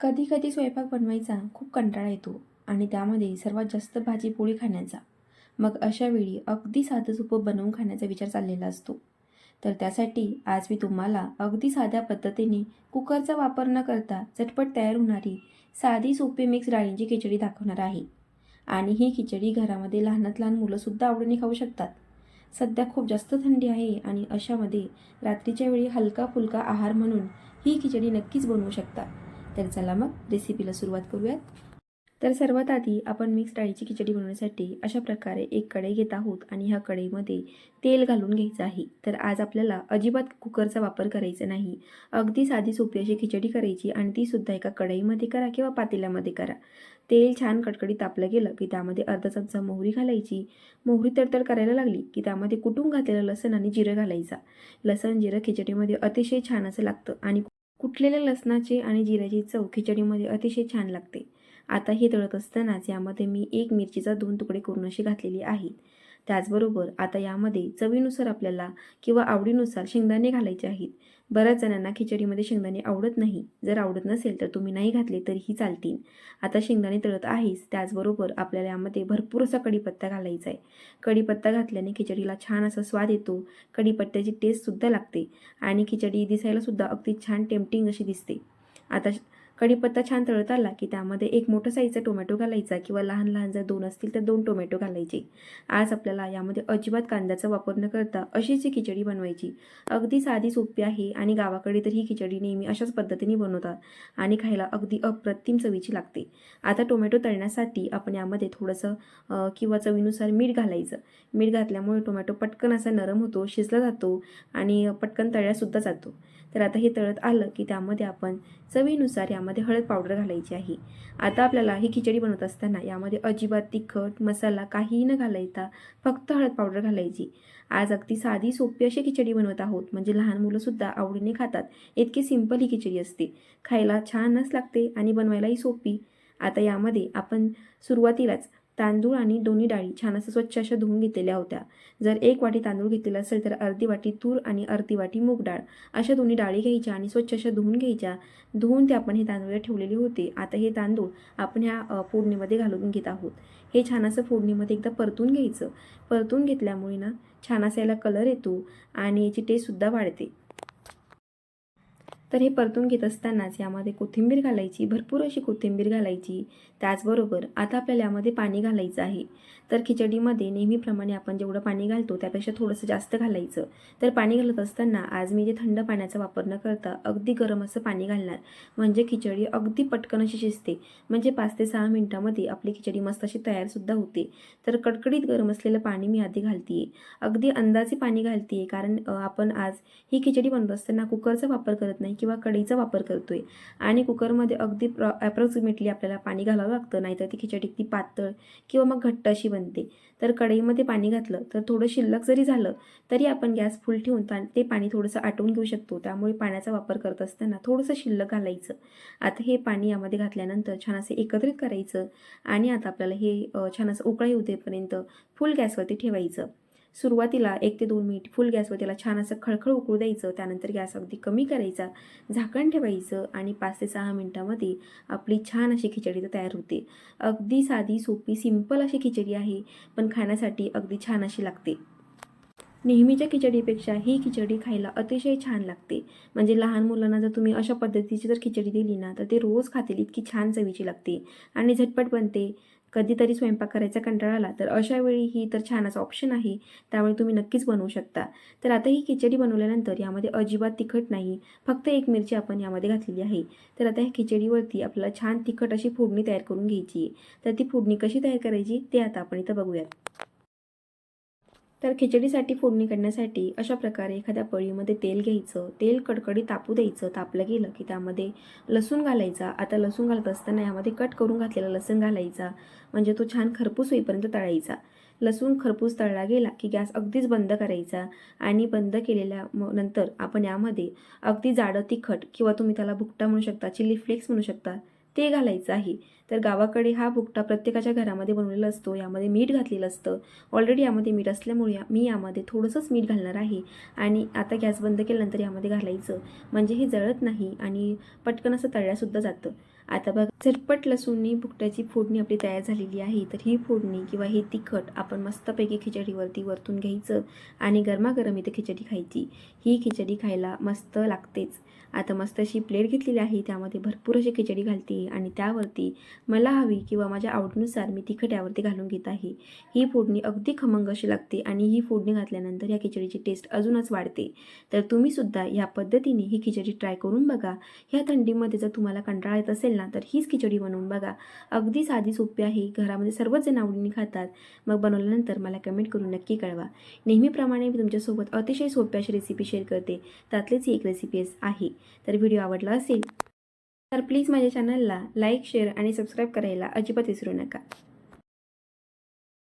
कधी कधी स्वयंपाक बनवायचा खूप कंटाळा येतो आणि त्यामध्ये सर्वात जास्त भाजी पोळी खाण्याचा. मग अशा वेळी अगदी साधं सोपं बनवून खाण्याचा विचार चाललेला असतो. तर त्यासाठी आज मी तुम्हाला अगदी साध्या पद्धतीने कुकरचा वापर न करता झटपट तयार होणारी साधी सोपी मिक्स डाळींची खिचडी दाखवणार आहे. आणि ही खिचडी घरामध्ये लहानात लहान मुलंसुद्धा आवडीने खाऊ शकतात. सध्या खूप जास्त थंडी आहे आणि अशामध्ये रात्रीच्या वेळी हलका फुलका आहार म्हणून ही खिचडी नक्कीच बनवू शकतात. तर चला मग रेसिपीला सुरुवात करूयात. तर सर्वात आधी आपण मिक्स डाळीची खिचडी बनवण्यासाठी अशा प्रकारे एक कढई घेत आहोत आणि ह्या कढईमध्ये तेल घालून घ्यायचं आहे. तर आज आपल्याला अजिबात कुकरचा वापर करायचा नाही. अगदी साधी सोपी अशी खिचडी करायची आणि तीसुद्धा एका कढईमध्ये करा किंवा पातेल्यामध्ये करा. तेल छान कडकडीत तापलं गेलं की त्यामध्ये अर्धा चमचा मोहरी घालायची. मोहरी तडतड करायला लागली की त्यामध्ये कुटून घातलेलं लसण आणि जिरं घालायचा. लसण जिरं खिचडीमध्ये अतिशय छान असं लागतं आणि कुठलेल्या लसणाची आणि जिऱ्याची चव खिचडीमध्ये अतिशय छान लागते. आता हे तळत असतानाच यामध्ये मी एक मिरचीचा दोन तुकडे करून अशी घातलेली आहेत त्याचबरोबर आता यामध्ये चवीनुसार आपल्याला किंवा आवडीनुसार शेंगदाणे घालायचे आहेत. बऱ्याच जणांना खिचडीमध्ये शेंगदाणे आवडत नाही. जर आवडत नसेल तर तुम्ही नाही घातले तरीही चालतील. आता शेंगदाणे तळत आहेच त्याचबरोबर आपल्याला यामध्ये भरपूर असा कढीपत्ता घालायचा आहे. कढीपत्ता घातल्याने खिचडीला छान असा स्वाद येतो. कढीपत्त्याची टेस्टसुद्धा लागते आणि खिचडी दिसायलासुद्धा अगदी छान टेम्पटिंग अशी दिसते. आता कढीपत्ता छान तळत आला की त्यामध्ये एक मोठं साईजचा टोमॅटो घालायचा किंवा लहान लहान जर दोन असतील तर दोन टोमॅटो घालायचे. आज आपल्याला यामध्ये अजिबात कांद्याचा वापर न करता अशीच ही खिचडी बनवायची. अगदी साधी सोपी आहे आणि गावाकडे तर ही खिचडी नेहमी अशाच पद्धतीने बनवतात आणि खायला अगदी अप्रतिम चवीची लागते. आता टोमॅटो तळण्यासाठी आपण यामध्ये थोडंसं किंवा चवीनुसार मीठ घालायचं. मीठ घातल्यामुळे टोमॅटो पटकन असा नरम होतो शिजला जातो आणि पटकन तळल्यासुद्धा जातो. तर आता हे तळत आलं की त्यामध्ये आपण चवीनुसार यामध्ये हळद पावडर घालायची आहे. आता आपल्याला ही खिचडी बनवत असताना यामध्ये अजिबात तिखट मसाला काहीही न घालायचा फक्त हळद पावडर घालायची. आज अगदी साधी सोपी अशी खिचडी बनवत आहोत. म्हणजे लहान मुलंसुद्धा आवडीने खातात. इतकी सिंपल ही खिचडी असते. खायला छानच लागते आणि बनवायलाही सोपी. आता यामध्ये आपण सुरुवातीलाच तांदूळ आणि दोन्ही डाळी छान असं स्वच्छ अशा धुवून घेतलेल्या होत्या. जर एक वाटी तांदूळ घेतलेला असेल तर अर्धी वाटी तूर आणि अर्धी वाटी मूग डाळ. अशा दोन्ही डाळी घ्यायच्या आणि स्वच्छ अशा धुवून घ्यायच्या. धुवून ते आपण हे तांदूळ ठेवलेले होते. आता हे तांदूळ आपण ह्या फोडणीमध्ये घालून घेत आहोत. हे छान असं फोडणीमध्ये एकदा परतून घ्यायचं. परतून घेतल्यामुळे ना छान असा याला कलर येतो आणि याची टेस्टसुद्धा वाढते. तर हे परतून घेत असतानाच यामध्ये कोथिंबीर घालायची भरपूर अशी कोथिंबीर घालायची. त्याचबरोबर आता आपल्याला यामध्ये पाणी घालायचं आहे. तर खिचडीमध्ये नेहमीप्रमाणे आपण जेवढं पाणी घालतो त्यापेक्षा थोडंसं जास्त घालायचं. तर पाणी घालत असताना आज मी जे थंड पाण्याचा वापर न करता अगदी गरम असं पाणी घालणार. म्हणजे खिचडी अगदी पटकन अशी शिजते. म्हणजे पाच ते सहा मिनटामध्ये आपली खिचडी मस्त अशी तयारसुद्धा होते. तर कडकडीत गरम असलेलं पाणी मी आधी घालते अगदी अंदाजे पाणी घालते कारण आपण आज ही खिचडी बनवत असताना कुकरचा वापर करत नाही. किंवा कढईचा वापर करतो आहे आणि कुकरमध्ये अगदी प्रॉ ॲप्रॉक्सिमेटली आपल्याला पाणी घालावं लागतं नाहीतर ती खिचडी ती पातळ किंवा मग घट्ट अशी बनते. तर कढईमध्ये पाणी घातलं तर थोडं शिल्लक जरी झालं तरी आपण गॅस फुल ठेवून पा ते पाणी थोडंसं आटवून घेऊ शकतो. त्यामुळे पाण्याचा वापर करत असताना थोडंसं शिल्लक घालायचं. आता हे पाणी यामध्ये घातल्यानंतर छान असे एकत्रित करायचं आणि आता आपल्याला हे छान असं उकळी होतेपर्यंत फुल गॅसवरती ठेवायचं. सुरुवातीला एक ते दोन मिनिट फुल गॅसवर त्याला छान असं खळखळ उकळू द्यायचं. त्यानंतर गॅस अगदी कमी करायचा झाकण ठेवायचं आणि पाच ते सहा मिनटामध्ये आपली छान अशी खिचडी तर तयार होते. अगदी साधी सोपी सिंपल अशी खिचडी आहे पण खाण्यासाठी अगदी छान अशी लागते. नेहमीच्या खिचडीपेक्षा ही खिचडी खायला अतिशय छान लागते. म्हणजे लहान मुलांना जर तुम्ही अशा पद्धतीची जर खिचडी दिली ना तर ते रोज खातील इतकी छान चवीची लागते. आणि झटपट बनते. कधीतरी स्वयंपाक करायचा कंटाळा आला तर अशा वेळी ही तर छानच ऑप्शन आहे. त्यामुळे तुम्ही नक्कीच बनवू शकता. तर आता ही खिचडी बनवल्यानंतर यामध्ये अजिबात तिखट नाही फक्त एक मिरची आपण यामध्ये घातलेली आहे. तर आता ह्या खिचडीवरती आपल्याला छान तिखट अशी फोडणी तयार करून घ्यायची आहे. तर ती फोडणी कशी तयार करायची ते आता आपण इथं बघूयात. तर खिचडीसाठी फोडणी करण्यासाठी अशा प्रकारे एखाद्या पळीमध्ये तेल घ्यायचं. तेल कडकडी तापू द्यायचं. तापलं गेलं की त्यामध्ये लसूण घालायचा. आता लसूण घालत असताना यामध्ये कट करून घातलेला लसूण घालायचा. म्हणजे तो छान खरपूस होईपर्यंत तळायचा. लसूण खरपूस तळला गेला की गॅस अगदीच बंद करायचा आणि बंद केलेल्या नंतर आपण यामध्ये अगदी जाडं तिखट किंवा तुम्ही त्याला भुकटा म्हणू शकता चिली फ्लेक्स म्हणू शकता ते घालायचं आहे. तर गावाकडे हा भुकटा प्रत्येकाच्या घरामध्ये बनवलेला असतो. यामध्ये मीठ घातलेलं असतं. ऑलरेडी यामध्ये मीठ असल्यामुळे या- मी यामध्ये थोडंसंच मीठ घालणार आहे. आणि आता गॅस बंद केल्यानंतर यामध्ये घालायचं. म्हणजे हे जळत नाही आणि पटकन असं तळल्यासुद्धा जातं. आता बघ झटपट लसूणनी भुकट्याची फोडणी आपली तयार झालेली आहे. तर ही फोडणी किंवा हे तिखट आपण मस्तपैकी खिचडीवरती वरतून घ्यायचं आणि गरमागरम इथे खिचडी खायची. ही खिचडी खायला मस्त लागतेच. आता मस्त अशी प्लेट घेतलेली आहे त्यामध्ये भरपूर अशी खिचडी घालते आणि त्यावरती मला हवी किंवा माझ्या आवडीनुसार मी तिखट यावरती घालून घेत आहे. ही फोडणी अगदी खमंग अशी लागते आणि ही फोडणी घातल्यानंतर या खिचडीची टेस्ट अजूनच वाढते. तर तुम्हीसुद्धा ह्या पद्धतीने ही खिचडी ट्राय करून बघा. ह्या थंडीमध्ये जर तुम्हाला कंटाळा येत असेल असेल ना तर हीच खिचडी बनवून बघा. अगदी साधी सोपी आहे. घरामध्ये सर्वच जण आवडीने खातात. मग बनवल्यानंतर मला कमेंट करून नक्की कळवा. नेहमीप्रमाणे मी तुमच्यासोबत अतिशय सोप्या अशी रेसिपी शेअर करते. त्यातलीच ही एक रेसिपी आहे. तर व्हिडिओ आवडला असेल तर प्लीज माझ्या चॅनलला लाईक शेअर आणि सबस्क्राईब करायला अजिबात विसरू नका.